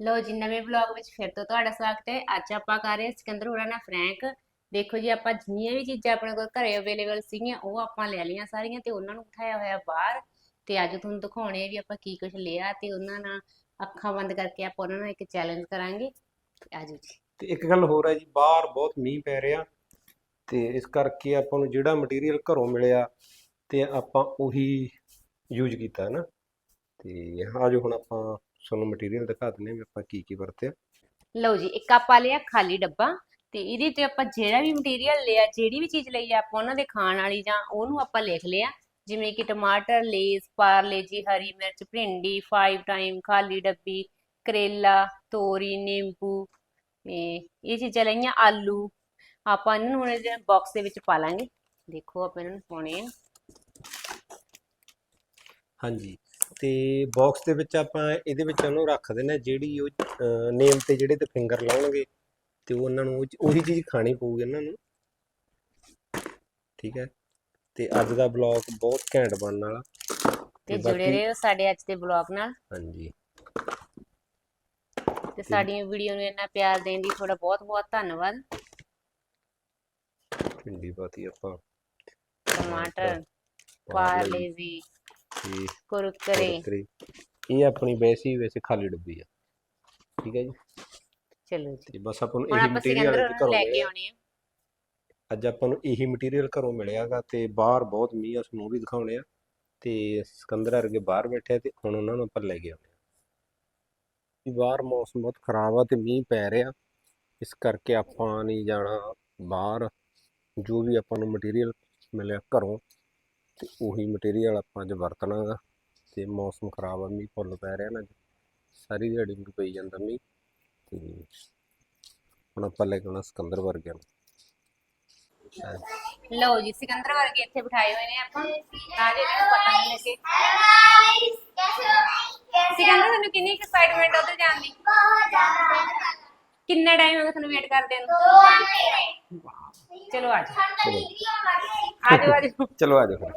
ਲੋ ਜੀ, ਨਵੇਂ ਵਲੌਗ ਵਿੱਚ ਫਿਰ ਤੋਂ ਤੁਹਾਡਾ ਸਵਾਗਤ ਹੈ। ਅੱਜ ਆਪਾਂ ਕਰ ਰਹੇ ਸਿਕੰਦਰ ਹੋਰਾਂ ਨਾਲ ਫਰੈਂਕ ਦੇਖੋ ਜੀ, ਆਪਾਂ ਜਿੰਨੀਆਂ ਵੀ ਚੀਜ਼ਾਂ ਆਪਣੇ ਕੋਲ ਘਰੇ ਅਵੇਲੇਬਲ ਸੀਗੀਆਂ, ਉਹ ਆਪਾਂ ਲੈ ਲਈਆਂ ਸਾਰੀਆਂ ਤੇ ਉਹਨਾਂ ਨੂੰ ਉਠਾਇਆ ਹੋਇਆ ਬਾਹਰ। ਤੇ ਅੱਜ ਤੁਹਾਨੂੰ ਦਿਖਾਉਣੇ ਵੀ ਆਪਾਂ ਕੀ ਕੁਝ ਲਿਆ ਤੇ ਉਹਨਾਂ ਨਾਲ ਅੱਖਾਂ ਬੰਦ ਕਰਕੇ ਆਪਾਂ ਉਹਨਾਂ ਨਾਲ ਇੱਕ ਚੈਲੰਜ ਕਰਾਂਗੇ। ਆਜੋ ਜੀ। ਤੇ ਇੱਕ ਗੱਲ ਹੋਰ ਹੈ ਜੀ, ਬਾਹਰ ਬਹੁਤ ਮੀਂਹ ਪੈ ਰਿਹਾ ਤੇ ਇਸ ਕਰਕੇ ਆਪਾਂ ਨੂੰ ਜਿਹੜਾ ਮਟੀਰੀਅਲ ਘਰੋਂ ਮਿਲਿਆ ਤੇ ਆਪਾਂ ਉਹੀ ਯੂਜ਼ ਕੀਤਾ ਨਾ। ਤੇ ਆਜੋ ਹੁਣ ਆਪਾਂ ਤੁਹਾਨੂੰ ਮਟੀਰੀਅਲ ਦਿਖਾ ਦਿੰਦੇ ਹਾਂ ਵੀ ਆਪਾਂ ਕੀ ਕੀ ਵਰਤਿਆ। ਲਓ ਜੀ ਇੱਕ ਆਪਾਂ ਲਿਆ ਖਾਲੀ ਡੱਬਾ ਤੇ ਇਹਦੇ ਤੇ ਆਪਾਂ ਜਿਹੜਾ ਵੀ ਮਟੀਰੀਅਲ ਲਿਆ ਜਿਹੜੀ ਵੀ ਚੀਜ਼ ਲਈ ਆ ਆਪਾਂ ਉਹਨਾਂ ਦੇ ਖਾਣ ਵਾਲੀ ਜਾਂ ਉਹਨੂੰ ਆਪਾਂ ਲਿਖ ਲਿਆ। ਜਿਵੇਂ ਕਿ ਟਮਾਟਰ ਲੇਸ ਪਾਰਲੇ ਜੀ ਹਰੀ ਮਿਰਚ ਭਿੰਡੀ 5 ਟਾਈਮ ਖਾਲੀ ਡੱਬੀ ਕਰੇਲਾ ਤੋਰੀ ਨਿੰਬੂ ਇਹ ਚੀਜ਼ਾਂ ਲਈਆਂ ਆਲੂ। ਆਪਾਂ ਇਹਨਾਂ ਨੂੰ ਇਹਦੇ ਬਾਕਸ ਦੇ ਵਿੱਚ ਪਾ ਲਾਂਗੇ। ਦੇਖੋ ਆਪਾਂ ਇਹਨਾਂ ਨੂੰ ਪਾਉਣੇ ਆ। ਹਾਂਜੀ। ਤੇ ਬਾਕਸ ਦੇ ਵਿੱਚ ਆਪਾਂ ਇਹਦੇ ਵਿੱਚ ਉਹਨੂੰ ਰੱਖ ਹਾਂ ਜਿਹੜੀ ਉਹ ਨੇਮ ਤੇ ਜਿਹੜੇ ਤੇ ਫਿੰਗਰ ਲਾਉਣਗੇ ਤੇ ਉਹ ਉਹਨਾਂ ਨੂੰ ਉਹ- ਚੀਜ਼ ਖਾਣੀ ਪਊਗੀ ਇਹਨਾਂ ਨੂੰ। ਠੀਕ ਹੈ? ਤੇ ਅੱਜ ਦਾ ਬਲੌਗ ਬਹੁਤ ਘੈਂਟ ਬਣਨ ਵਾਲਾ। ਤੇ ਜੁੜੇ ਰਹੋ ਸਾਡੇ ਅੱਜ ਦੇ ਬਲੌਗ ਨਾਲ। ਹਾਂਜੀ। ਤੇ ਸਾਡੀ ਵੀਡੀਓ ਨੂੰ ਇੰਨਾ ਪਿਆਰ ਦੇਣ ਲਈ ਤੁਹਾਡਾ ਬਹੁਤ ਬਹੁਤ ਧੰਨਵਾਦ। ਭਿੰਡੀ ਪਾਤੀ ਆਪਾਂ। ਟਮਾਟਰ ਪਾਰਲੇ ਜੀ ਤੇ ਕੁਰਕਰੇ। ਕੁਰਕਰੇ। ਇਹ ਆਪਣੀ ਵੈਸੀ ਵੈਸੇ ਖਾਲੀ ਡੱਬੀ ਆ। ਠੀਕ ਹੈ ਜੀ? ਚਲੋ ਜੀ। ਤੇ ਬਸ ਆਪਾਂ ਨੂੰ ਹੁਣ ਇਹੀ ਆਪਾਂ ਮਟੀਰੀਅਲ ਸਿਕੰਦਰ ਨੂੰ ਘਰੋਂ ਲੈ ਕੇ ਮਿਲਿਆ ਆਉਣੇ ਆ। ਅੱਜ ਆਪਾਂ ਨੂੰ ਇਹੀ ਮਟੀਰੀਅਲ ਘਰੋਂ ਮਿਲਿਆਗਾ ਤੇ ਬਾਹਰ ਬਹੁਤ ਮੀਂਹ ਆ ਤੁਹਾਨੂੰ ਉਹ ਵੀ ਦਿਖਾਉਣੇ ਆ। ਤੇ ਸਿਕੰਦਰ ਵਰਗੇ ਬਾਹਰ ਬੈਠੇ ਆ ਤੇ ਹੁਣ ਉਹਨਾਂ ਨੂੰ ਆਪਾਂ ਲੈ ਕੇ ਆਉਣੇ ਆ। ਵੀ ਬਾਹਰ ਮੌਸਮ ਬਹੁਤ ਖਰਾਬ ਆ ਤੇ ਮੀਂਹ ਪੈ ਰਿਹਾ। ਇਸ ਕਰਕੇ ਆਪਾਂ ਨਹੀਂ ਜਾਣਾ ਬਾਹਰ। ਜੋ ਵੀ ਆਪਾਂ ਨੂੰ ਮਟੀਰੀਅਲ ਮਿਲਿਆ ਘਰੋਂ ਤੇ ਉਹੀ ਮਟੀਰੀਅਲ ਆਪਾਂ ਅੱਜ ਵਰਤਣਾਗਾ ਤੇ ਮੌਸਮ ਖਰਾਬ ਆ ਮੀਂਹ ਫੁੱਲ ਪੈ ਰਿਹਾ ਨਾ ਅੱਜ। ਸਾਰੀ ਦਿਹਾੜੀ ਮੀਂਹ ਪਈ ਜਾਂਦਾ ਮੀਂਹ ਤੇ ਹੁਣ ਆਪਾਂ ਲੈ ਕੇ ਸਿਕੰਦਰ ਵਰਗਿਆਂ ਨੂੰ। ਲਓ ਜੀ ਸਿਕੰਦਰ ਵਰਗੇ ਇੱਥੇ ਬਿਠਾਏ ਹੋਏ ਨੇ ਆਪਾਂ। ਤਾਂ ਜੇ ਇਹਨਾਂ ਨੂੰ ਪਤਾ ਨਹੀਂ ਲੱਗੇ ਸਿਕੰਦਰ ਤੁਹਾਨੂੰ ਕਿੰਨੀ ਐਕਸਾਈਟਮੈਂਟ ਆ ਉੱਧਰ ਜਾਣ ਦੀ? ਕਿੰਨਾ ਟਾਈਮ ਹੋ ਗਿਆ ਤੁਹਾਨੂੰ ਵੇਟ ਕਰਦੇ ਨੂੰ? ਚਲੋ ਆ ਜਾਓ। ਆ ਜਾਓ ਆ ਜਾਓ। ਚਲੋ ਆ ਜਾਓ ਫਿਰ।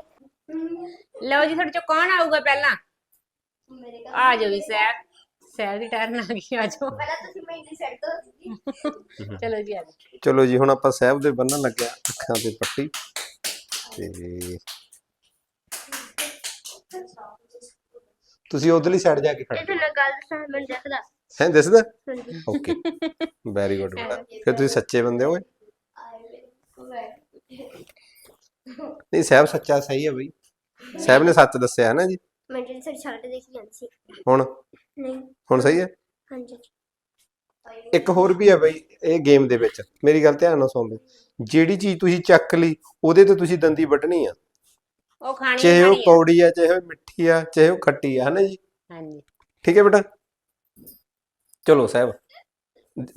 ਲਓ ਜੀ ਤੁਹਾਡੇ ਚੋਂ ਕੌਣ ਆਊਗਾ ਪਹਿਲਾਂ? ਆ ਜਾਓ ਵੀ ਸਹਿਬ ਸਹਿਬ ਦੀ ਟਰਨ ਆ ਗਈ ਆ ਜਾਓ। ਚਲੋ ਜੀ ਆ ਜਾਓ। ਚਲੋ ਜੀ ਹੁਣ ਆਪਾਂ ਸਾਹਿਬ ਦੇ ਬੰਨਣ ਲੱਗਿਆ ਅੱਖਾਂ ਤੇ ਪੱਟੀ। ਤੇ ਤੁਸੀਂ ਉਧਰਲੀ ਸਾਈਡ ਜਾ ਕੇ ਖੜ ਜਾਓ। ਹੈ ਦਿਸਦਾ? ਓਕੇ ਵੈਰੀ ਗੁੱਡ ਬੇਟਾ ਫਿਰ ਤੁਸੀਂ ਸੱਚੇ ਬੰਦੇ ਹੋ ਨਹੀਂ ਸਾਹਿਬ ਸੱਚਾ ਸਹੀ ਹੈ ਬਈ। ਸਾਹਿਬ ਨੇ ਸੱਚ ਦੱਸਿਆ ਹੈ ਨਾ ਜੀ? ਮੈਂ ਜਿਹੜੀ ਸਾਡੀ ਸ਼ਰਟ ਦੇਖੀ ਜਾਂਦੀ ਸੀ। ਹੁਣ? ਨਹੀਂ। ਹੁਣ ਸਹੀ ਹੈ? ਹਾਂਜੀ। ਇੱਕ ਹੋਰ ਵੀ ਹੈ ਬਈ ਇਹ ਗੇਮ ਦੇ ਵਿੱਚ। ਮੇਰੀ ਗੱਲ ਧਿਆਨ ਨਾਲ ਸੁਣ ਲਓ। ਜਿਹੜੀ ਚੀਜ਼ ਤੁਸੀਂ ਚੱਕ ਲਈ ਉਹਦੇ ਤੇ ਤੁਸੀਂ ਦੰਦੀ ਵੱਢਣੀ ਆ। ਉਹ ਖਾਣੀ ਚਾਹੇ ਉਹ ਖਾਣੀ ਆ। ਕੌੜੀ ਆ ਚਾਹੇ ਉਹ ਮਿੱਠੀ ਆ ਚਾਹੇ ਉਹ ਖੱਟੀ ਆ ਹਨਾ ਜੀ? ਹਾਂਜੀ। ਠੀਕ ਹੈ ਬੇਟਾ? ਚਲੋ ਸਾਹਿਬ।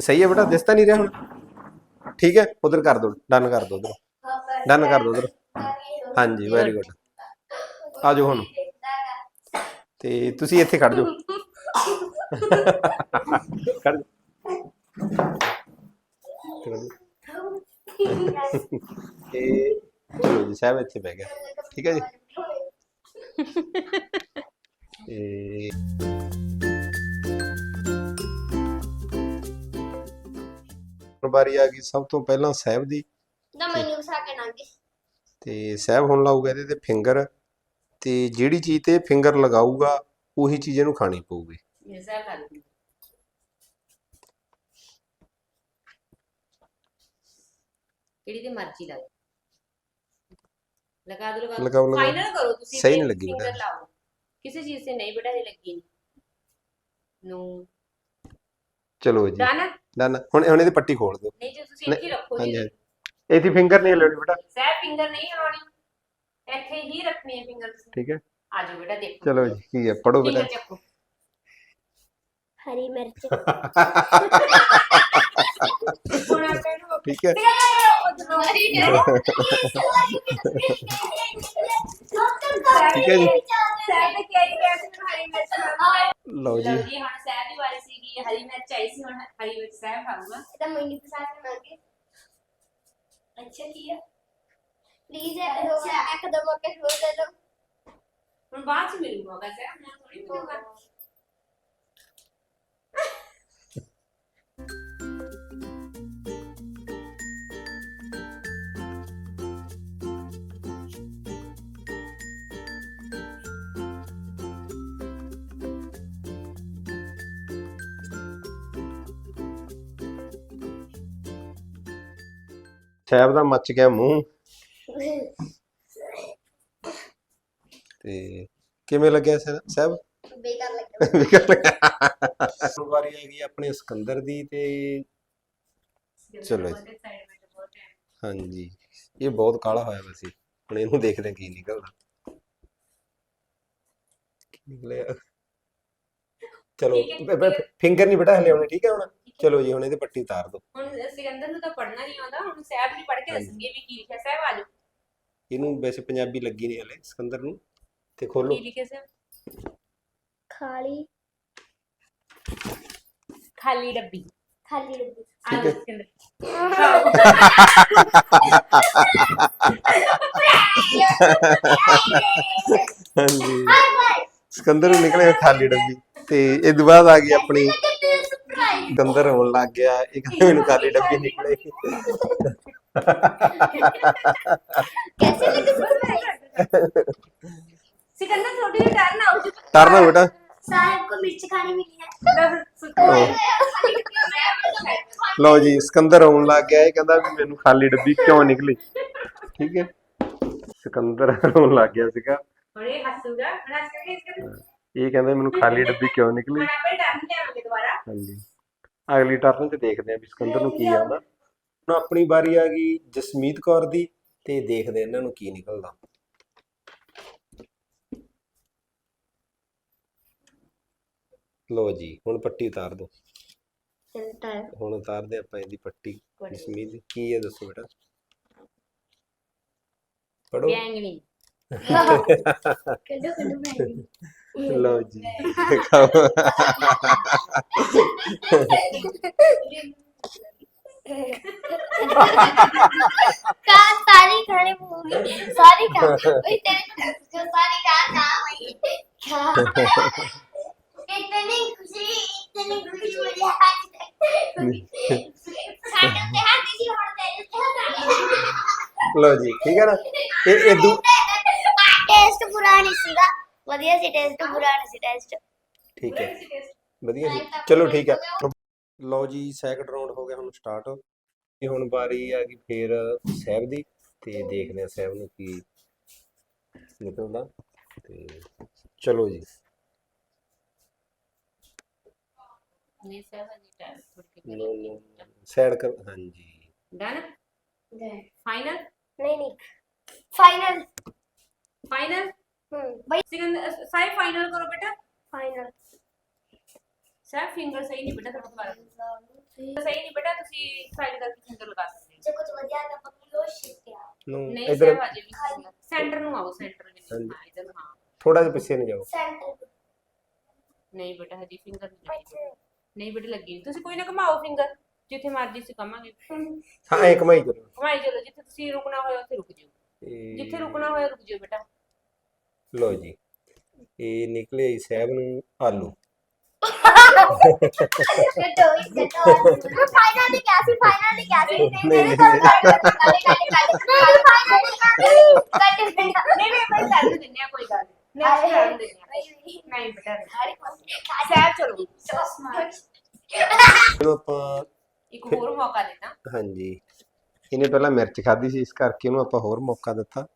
ਸਹੀ ਹੈ ਬੇਟਾ? ਦਿਸ ਤਾਂ ਨਹੀਂ ਰਿਹਾ ਹੁਣ? ਠੀਕ ਹੈ? ਉਧਰ ਕਰ ਦੋ ਡਨ ਕਰ ਦੋ ਉਧਰ। ਡਨ ਕਰ ਦੋ ਉਧਰ। ਹਾਂਜੀ ਵੈਰੀ ਗੁੱਡ ਆ ਜਾਓ ਹੁਣ। ਤੇ ਤੁਸੀਂ ਇੱਥੇ ਖੜ ਜਾਓ। ਖੜ ਜਾਓ। ਤੇ ਚਲੋ ਜੀ ਸਾਹਿਬ ਇੱਥੇ ਬਹਿ ਗਿਆ ਠੀਕ ਹੈ ਜੀ? ਤੇ ਵਾਰੀ ਆ ਗਈ ਸਭ ਤੋਂ ਪਹਿਲਾਂ ਸਾਹਿਬ ਦੀ। ਤਾਂ ਮੈਨੂੰ ਕੇ ਨਾਂਗੇ ਤੇ ਸਾਹਿਬ ਹੁਣ ਲਾਊਗਾ ਇਹਦੇ ਤੇ ਫਿੰਗਰ। ਤੇ ਜਿਹੜੀ ਚੀਜ਼ ਤੇ ਫਿੰਗਰ ਲਗਾਊਗਾ ਉਹੀ ਚੀਜ਼ ਇਹਨੂੰ ਖਾਣੀ ਪਊਗੀ। ਮਿਰਜ਼ਾ ਕਰ ਮਰਜ਼ੀ ਲਾ ਲਗਾ ਦੋ ਲਗਾ ਲਗਾਓ, ਲਗਾਓ। ਫਾਈਨਲ ਕਰੋ ਤੁਸੀਂ ਸਹੀ ਨਹੀਂ ਲੱਗੀ ਬੇਟਾ। ਲਾਓ। ਕਿਸੇ ਚੀਜ਼ ਤੇ ਨਹੀਂ ਬੇਟਾ ਇਹ ਲੱਗੀ ਨਹੀਂ। ਨੂੰ ਚਲੋ ਜੀ। ਡਨ ਡਨ ਹੁਣ ਹੁਣ ਇਹਦੀ ਪੱਟੀ ਖੋਲ ਦਿਓ। ਨਹੀਂ ਜੇ ਤੁਸੀਂ ਇੱਥੇ ਹੀ ਰੱਖੋ ਹਾਂਜੀ ਜੀ। ਹਾਂਜੀ ਇਹਦੀ ਫਿੰਗਰ ਨਹੀਂ ਹਿਲਾਉਣੀ ਬੇਟਾ। ਸਹਿ ਫਿੰਗਰ ਨਹੀਂ ਲਾਉਣੀ ਇੱਥੇ ਹੀ ਰੱਖਣੀ ਹੈ ਫਿੰਗਰ ਤੁਸੀਂ ਠੀਕ ਹੈ। ਆ ਜਾਓ ਬੇਟਾ ਦੇਖੋ। ਚਲੋ ਜੀ ਕੀ ਹੈ? ਪੜੋ ਬੇਟਾ। ਫਿੰਗਰ ਚੱਕੋ। ਹਰੀ ਮਿਰਚ। ਹੁਣ ਆਪਾਂ ਇਹਨੂੰ ਠੀਕ ਹੈ। ਠੀਕ ਹੈ ਜੀ। ਸਹਿ ਤੇ ਕਿਹਾ ਹੀ ਗਿਆ ਸੀ ਮੈਨੂੰ ਹਰੀ ਮਿਰਚ ਖਾਣਾ। ਲਓ ਜੀ। ਜੀ ਹੁਣ ਸਹਿ ਦੀ ਵਾਰੀ ਸੀਗੀ। ਹਰੀ ਮਿਰਚ ਆਈ ਸੀ ਹੁਣ ਹਰੀ ਮਿਰਚ ਸਹਿ ਖਾਊਗਾ। ਤਾਂ ਮੈਨੂੰ ਕੇ ਨਾਂਗੇ ਅੱਛਾ ਕੀ ਹੈ प्लीज एकदम होके छोड़ दे दो ਹੁਣ ਬਾਅਦ ਚ ਮਿਲੂਗਾ ਵੈਸੇ ਹੁਣ ਥੋੜੀ ਮਿਲੂਗਾ। ਸਾਹਿਬ ਦਾ ਮੱਚ ਗਿਆ ਮੂੰਹ। ਤੇ ਕਿਵੇਂ ਲੱਗਿਆ ਸਹਿ- ਸਹਿਬ? ਬੇਕਾਰ ਲੱਗਦਾ ਵਾਰੀ ਆ ਗਈ ਆਪਣੇ ਸਿਕੰਦਰ ਦੀ ਤੇ ਚਲੋ ਜੀ। ਹਾਂਜੀ। ਇਹ ਬਹੁਤ ਕਾਲਾ ਹੋਇਆ ਵੈਸੇ ਹੁਣ ਇਹਨੂੰ ਦੇਖਦੇ ਹਾਂ ਕੀ ਨਿਕਲਦਾ। ਕੀ ਨਿਕਲਿਆ? ਚਲੋ ਠੀਕ ਹੈ, ਠੀਕ ਹੈ। ਫਿੰਗਰ ਨਹੀਂ ਬਟਾ ਹਲੇ ਠੀਕ ਹੈ ਹੁਣ? ਚਲੋ ਜੀ ਹੁਣ ਇਹਦੇ ਪੱਟੀ ਉਤਾਰ ਦਿਓ। ਹੁਣ ਸਿਕੰਦਰ ਨੂੰ ਤਾਂ ਪੜ੍ਹਨਾ ਨਹੀਂ ਆਉਂਦਾ। ਹੁਣ ਸਾਹਿਬ ਵੀ ਪੜ੍ਹ ਕੇ ਹਾਂਜੀ। ਦੱਸਣਗੇ ਵੀ ਕੀ ਲਿਖਿਆ। ਸਾਹਿਬ ਆਜੋ ਇਹਨੂੰ ਵੈਸੇ ਪੰਜਾਬੀ ਲੱਗੀ ਨਹੀਂ ਹਲੇ ਸਿਕੰਦਰ ਨੂੰ। ਤੇ ਖੋਲੋ। ਕੀ ਲਿਖਿਆ ਸਾਹਿਬ ਖਾਲੀ। ਖਾਲੀ ਡੱਬੀ। ਖਾਲੀ ਡੱਬੀ। ਸਿਕੰਦਰ। ਹਾਂਜੀ। ਹਾਈ ਬਾਈ ਸਿਕੰਦਰ ਨੂੰ ਨਿਕਲੇ ਖਾਲੀ ਡੱਬੀ। ਤੇ ਇਹ ਤੋਂ ਬਾਅਦ ਆ ਗਈ ਆਪਣੀ ਸਿਕੰਦਰ ਹੋਣ ਲੱਗ ਗਿਆ। ਇਹ ਕਹਿੰਦਾ ਮੈਨੂੰ ਖਾਲੀ ਡੱਬੀ ਨਿਕਲੇ। कैसे लगे सब्सक्राइब ਸਿਕੰਦਰ ਤੁਹਾਡੀ ਵੀ ਟਰਨ ਆਉ ਜੀ ਟਰਨਾ ਬੇਟਾ साहब को मिर्च खानी मिली है खाली डब्बी में ਲਓ ਜੀ ਸਿਕੰਦਰ ਆਉਣ ਲੱਗ ਗਿਆ ਇਹ ਕਹਿੰਦਾ ਵੀ ਮੈਨੂੰ ਖਾਲੀ ਡੱਬੀ ਕਿਉਂ ਨਿਕਲੀ ਠੀਕ ਹੈ ਸਿਕੰਦਰ ਆਉਣ ਲੱਗ ਗਿਆ ਸੀਗਾ ਬੜੇ ਹੱਸੂਗਾ ਹੁਣ ਹੱਸ ਕੇ ਸਿਕੰਦਰ ਇਹ ਕਹਿੰਦਾ ਮੈਨੂੰ ਖਾਲੀ ਡੱਬੀ ਕਿਉਂ ਨਿਕਲੀ ਹੁਣ ਆਪਾਂ ਟਰਨ ਲਿਆਵਾਂਗੇ ਦੁਬਾਰਾ ਹਾਂਜੀ ਅਗਲੀ ਟਰਨ 'ਚ ਦੇਖਦੇ ਆਂ ਵੀ ਸਿਕੰਦਰ ਨੂੰ ਕੀ ਆਉਂਦਾ ਹੁਣ ਆਪਣੀ ਵਾਰੀ ਆ ਗਈ ਜਸਮੀਤ ਕੌਰ ਦੀ ਤੇ ਦੇਖਦੇ ਇਹਨਾਂ ਨੂੰ ਕੀ ਨਿਕਲਦਾ। ਲੋ ਜੀ ਹੁਣ ਪੱਟੀ ਉਤਾਰ ਦੋ ਹੁਣ ਉਤਾਰਦੇ ਆਪਾਂ ਇਹਦੀ ਪੱਟੀ ਜਸਮੀਤ ਦੀ। ਕੀ ਹੈ ਦੱਸੋ ਬੇਟਾ? ਪੜੋ ਬੈਂਗਣੀ। ਲਓ ਜੀ ਦੇਖਾਓ। का सारी खाने मूवी का तेरे का काम है इतनी खुशी इतनी खुशी लो जी ठीक है ना? ये ये दू टेस्ट बुरा नहीं सीधा बढ़िया सी टेस्ट बुरा नहीं सी टेस्ट। ठीक है। बढ़िया सी। चलो ठीक है। ਲਓ ਜੀ ਸੈਕੰਡ ਰਾਉਂਡ ਹੋ ਗਿਆ ਹੁਣ ਸਟਾਰਟ ਇਹ ਹੁਣ ਵਾਰੀ ਆ ਗਈ ਫੇਰ ਸਹਿਬ ਦੀ ਤੇ ਦੇਖਦੇ ਆ ਸਹਿਬ ਨੂੰ ਕੀ ਨਿਕਲਦਾ ਤੇ ਚਲੋ ਜੀ। ਨਹੀਂ ਸਾਹਿਬ ਜੀ ਟਰਨ ਥੋੜੀ ਸਾਈਡ ਕਰ ਹਾਂਜੀ। ਡਨ ਫਾਈਨਲ ਨਹੀਂ ਨਹੀਂ। ਫਾਈਨਲ ਫਾਈਨਲ ਹਮ ਬਈ ਸਿਕੰਦਰ ਸਾਹਿਬ ਫਾਈਨਲ ਕਰੋ ਬੇਟਾ। ਫਾਈਨਲ ਸਾਹਿਬ ਫਿੰਗਰ ਸਹੀ ਨਹੀਂ ਬੇਟਾ ਤੁਹਾਡਾ ਦੁਬਾਰਾ ਸਹੀ ਨਹੀਂ ਬੇਟਾ ਤੁਸੀਂ ਸਾਈਡ ਕਰਕੇ ਫਿੰਗਰ ਲਗਾ ਸਕਦੇ ਜੇ ਕੁਝ ਵਧੀਆ ਤਾਂ ਪੱਕੀ ਸ਼ਿਫਟ ਆ ਨੂੰ ਨਹੀਂ ਇਧਰ ਸਾਹਿਬ ਅਜੇ ਵੀ ਸੈਂਟਰ ਨੂੰ ਆਓ ਸੈਂਟਰ ਵਿੱਚ ਹਾਂਜੀ। ਹਾਂ ਇਧਰ ਨੂੰ ਹਾਂ। ਥੋੜਾ ਜਿਹਾ ਪਿੱਛੇ ਨੂੰ ਜਾਓ। ਸੈਂਟਰ ਨਹੀਂ ਬੇਟਾ ਹਜੇ ਫਿੰਗਰ ਨਹੀਂ ਲੱਗੀ। ਨਹੀਂ ਬੇਟਾ ਲੱਗੀ ਨੀ। ਤੁਸੀਂ ਕੋਈ ਨਾ ਘਮਾਓ ਫਿੰਗਰ ਜਿੱਥੇ ਮਰਜ਼ੀ ਅਸੀਂ ਕਮਾਂਗੇ ਹਾਂ ਐ ਕਮਾਈ ਕਰੋ ਘਮਾਈ ਚਲੋ ਜਿੱਥੇ ਤੁਸੀਂ ਰੁਕਣਾ ਹੋਇਆ ਉੱਥੇ ਰੁਕ ਜਾਓ। ਤੇ ਜਿੱਥੇ ਰੁਕਣਾ ਹੋਇਆ ਰੁਕ ਜਾਓ ਬੇਟਾ। ਲਓ ਜੀ ਇਹ ਨਿਕਲੇ ਜੀ ਸਹਿਬ ਨੂੰ ਆਲੂ। ਫਾਈਨਲ ਕਿਆ ਸੀ ਫਾਈਨਲ ਕਿਆ ਸੀ ਨਹੀਂ, ਨਹੀਂ ਫਾਈਨਲ ਕਿਆ ਸੀ ਕੱਟ ਨਹੀਂ ਨਹੀਂ ਬਈ ਕਰ ਦਿੰਦੇ ਆ ਕੋਈ ਗੱਲ ਨਹੀਂ ਨੈਕਸਟ ਕਰ ਦਿੰਦੇ ਆ ਨਹੀਂ ਬੇਟਾ ਨਹੀਂ। ਸਾਹਿਬ ਚਲੋ ਇਹਨੂੰ ਆਪਾਂ ਇੱਕ ਹੋਰ ਮੌਕਾ ਦੇਤਾ। ਹਾਂਜੀ। ਇਹਨੇ ਪਹਿਲਾਂ ਮਿਰਚ ਖਾਧੀ ਸੀ ਇਸ ਕਰਕੇ ਆਪਾਂ ਹੋਰ ਮੌਕਾ ਦਿੱਤਾ।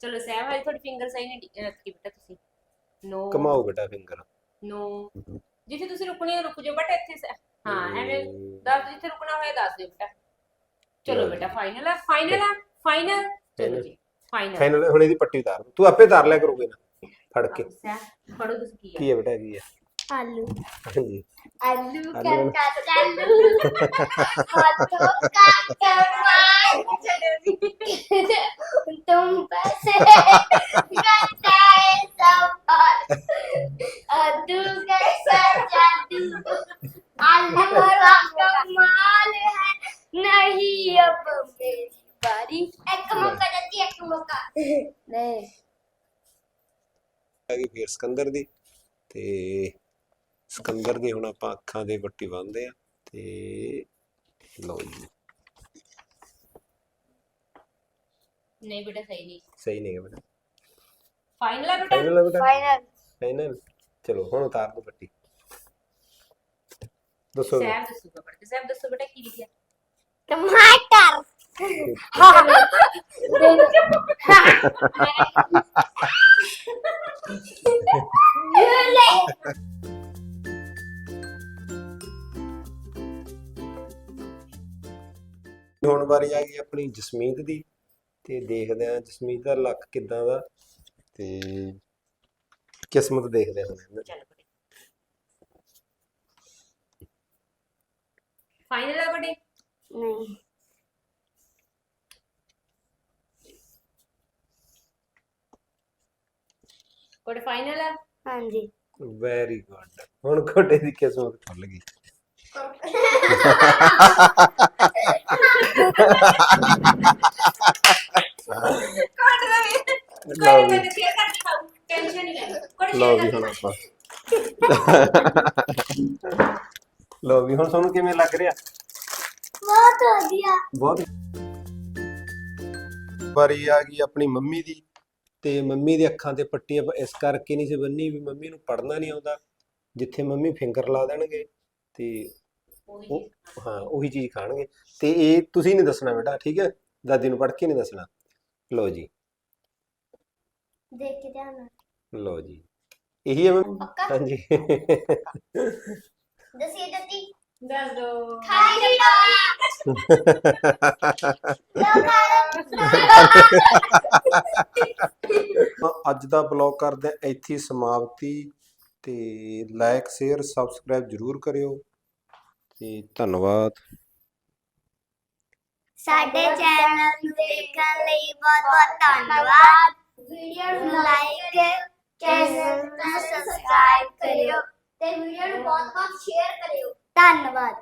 ਚਲੋ ਸਾਹਿਬ ਹਜੇ ਤੁਹਾਡੀ ਫਿੰਗਰ ਸਹੀ ਨਹੀਂ ਟੀ- ਰੱਖੀ ਬੇਟਾ ਤੁਸੀਂ? ਨੋ ਕਮਾਓ ਬੇਟਾ ਫਿੰਗਰ 9 ਜਿੱਥੇ ਤੁਸੀਂ ਰੁਕਣੇ ਹੋ ਰੁਕ ਜਾਓ ਬਟ ਇੱਥੇ ਸ- ਹਾਂ ਐਵੇਂ ਦੱਸ ਜਿੱਥੇ ਰੁਕਣਾ ਹੋਇਆ ਦੱਸ ਦਿਓ ਬੇਟਾ। ਚਲੋ ਬੇਟਾ ਫਾਈਨਲ ਹੈ ਫਾਈਨਲ ਹੈ ਫਾਈਨਲ ਚਲੋ ਜੀ ਫਾਈਨਲ ਫਾਈਨਲ ਹੁਣ ਇਹਦੀ ਪੱਟੀ ਉਤਾਰ ਤੂੰ ਆਪੇ ਉਤਾਰ ਲਿਆ ਕਰੋਗੇ ਨਾ। ਫੜ ਕੇ। ਫੜੋ ਤੁਸੀਂ ਕੀ ਹੈ ਕੀ ਹੈ ਬੇਟਾ ਕੀ ਹੈ ਆਲੂ। ਹਾਂਜੀ। ਆਲੂ ਕਾ ਆਲੂ। ਕਾ ਆਲੂ। ਹੱਥੋਂ ਕਾ ਕਾ ਮਾਰ। ਚਲੋ ਜੀ। ਤੁਮ ਬਸ। ਸਿਕੰਦਰ ਦੀ ਤੇ ਸਿਕੰਦਰ ਦੀ ਹੁਣ ਆਪਾਂ ਅੱਖਾਂ ਦੇ ਪੱਟੀ ਬੰਨਦੇ ਆ ਤੇ ਲਓ ਜੀ। ਨਹੀਂ ਬੇਟਾ ਸਹੀ ਨਹੀਂ। ਸਹੀ ਨਹੀਂ ਹੈ ਬੇਟਾ। ਫਾਈਨਲ ਹੈ ਬੇਟਾ? ਫਾਈਨਲ ਫਾਈਨਲ ਚਲੋ ਹੁਣ ਉਤਾਰ ਦੋ ਪੱਟੀ। ਦੱਸੋ ਸਾਹਿਬ ਦੱਸੂਗਾ ਪੜ ਕੇ ਦੱਸੋ ਬੇਟਾ ਕੀ ਲਿਖਿਆ? ਟਮਾਟਰ ਹਾਂ ਜਸਮੀਤ ਦੀ ਤੇ ਦੇਖਦੇ ਆ ਜਸਮੀਤ ਦਾ ਲੱਕ ਕਿੱਦਾਂ ਦਾ ਤੇ ਕਿਸਮਤ ਦੇਖਦੇ ਹਾਂ ਹੁਣ ਚੱਲ ਬੜੇ। ਫਾਈਨਲ ਆ ਬੜੇ? ਨਹੀਂ। ਬੜੇ ਫਾਈਨਲ ਆ? ਹਾਂਜੀ। ਵੈਰੀ ਗੁੱਡ ਹੁਣ ਕੋਡੇ ਦੀ ਕਿਸਮਤ ਖੁੱਲ ਗਈ। ਕੱਟ ਦਾ ਵੀ ਲਓ ਵੀ ਸ਼ੇਅਰ ਕਰਕੇ ਖਾਓ ਟੈਨਸ਼ਨ ਨਹੀਂ ਲੈਣੀ ਕੋਈ ਲਓ ਵੀ ਹੁਣ ਆਪਾਂ। ਲਓ ਵੀ ਹੁਣ ਤੁਹਾਨੂੰ ਕਿਵੇਂ ਲੱਗ ਰਿਹਾ? ਬਹੁਤ ਵਧੀਆ। ਬਹੁਤ ਵਾਰੀ ਆ ਗਈ ਆਪਣੀ ਮੰਮੀ ਦੀ ਤੇ ਮੰਮੀ ਦੇ ਅੱਖਾਂ ਤੇ ਪੱਟੀ ਇਸ ਕਰਕੇ ਨਹੀਂ ਸੀ ਬੰਨੀ ਵੀ ਮੰਮੀ ਨੂੰ ਪੜਨਾ ਨਹੀਂ ਆਉਂਦਾ ਜਿੱਥੇ ਮੰਮੀ ਫਿੰਗਰ ਲਾ ਦੇਣਗੇ ਤੇ ਉਹ ਹਾਂ ਉਹੀ ਚੀਜ਼ ਖਾਣਗੇ। ਤੇ ਇਹ ਤੁਸੀਂ ਨਹੀਂ ਦੱਸਣਾ ਬੇਟਾ ਠੀਕ ਹੈ? ਦਾਦੀ ਨੂੰ ਪੜ੍ਹ ਕੇ ਨਹੀਂ ਦੱਸਣਾ। ਲਓ ਜੀ। ਦੇਖ ਕੇ ਧਿਆਨ ਨਾਲ। ਲਓ ਜੀ। ਇਹੀ ਹੈ ਮੰਮੀ? ਪੱਕਾ? ਹਾਂਜੀ। ਦਸੀਏ ਦੱਤੀ ਦੱਸ ਦੋ। ਖਾਈ ਡੱਬਾ ਲੋ ਅੱਜ ਦਾ ਬਲੌਗ ਕਰਦੇ ਹਾਂ ਇੱਥੇ ਹੀ ਸਮਾਪਤੀ। ਤੇ ਲਾਈਕ ਸ਼ੇਅਰ ਸਬਸਕ੍ਰਾਈਬ ਜਰੂਰ ਕਰਿਓ। ਤੇ ਧੰਨਵਾਦ। ਸਾਡੇ ਚੈਨਲ ਨੂੰ ਦੇਖਣ ਲਈ ਬਹੁਤ ਬਹੁਤ ਧੰਨਵਾਦ। ਵੀਡੀਓ ਨੂੰ ਲਾਈਕ ਚੈਨਲ ਨੂੰ ਸਬਸਕ੍ਰਾਈਬ ਕਰਿਓ ਤੇ ਵੀਡੀਓ ਨੂੰ ਬਹੁਤ ਬਹੁਤ ਸ਼ੇਅਰ ਕਰਿਓ। ਧੰਨਵਾਦ।